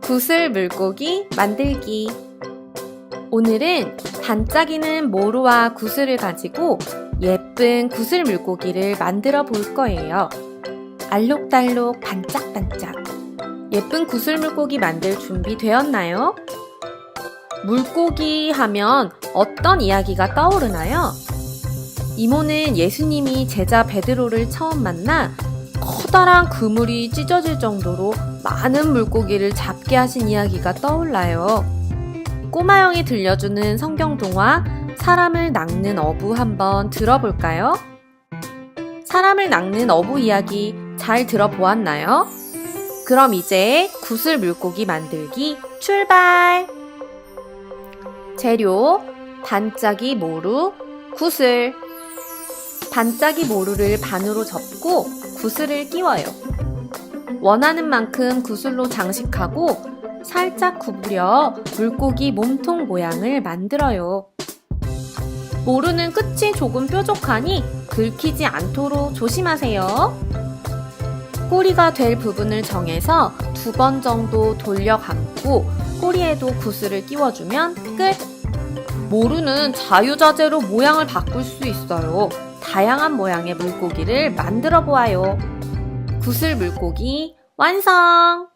구슬 물고기 만들기. 오늘은 반짝이는 모루와 구슬을 가지고 예쁜 구슬 물고기를 만들어 볼 거예요. 알록달록 반짝반짝. 예쁜 구슬 물고기 만들 준비 되었나요? 물고기 하면 어떤 이야기가 떠오르나요? 이모는 예수님이 제자 베드로를 처음 만나 커다란 그물이 찢어질 정도로 많은 물고기를 잡게 하신 이야기가 떠올라요. 꼬마형이 들려주는 성경 동화 사람을 낚는 어부 한번 들어볼까요? 사람을 낚는 어부 이야기 잘 들어보았나요? 그럼 이제 구슬 물고기 만들기 출발! 재료 반짝이 모루, 구슬 반짝이 모루를 반으로 접고 구슬을 끼워요. 원하는 만큼 구슬로 장식하고 살짝 구부려 물고기 몸통 모양을 만들어요. 모루는 끝이 조금 뾰족하니 긁히지 않도록 조심하세요. 꼬리가 될 부분을 정해서 두 번 정도 돌려 감고 꼬리에도 구슬을 끼워주면 끝! 모루는 자유자재로 모양을 바꿀 수 있어요. 다양한 모양의 물고기를 만들어 보아요. 구슬 물고기 완성!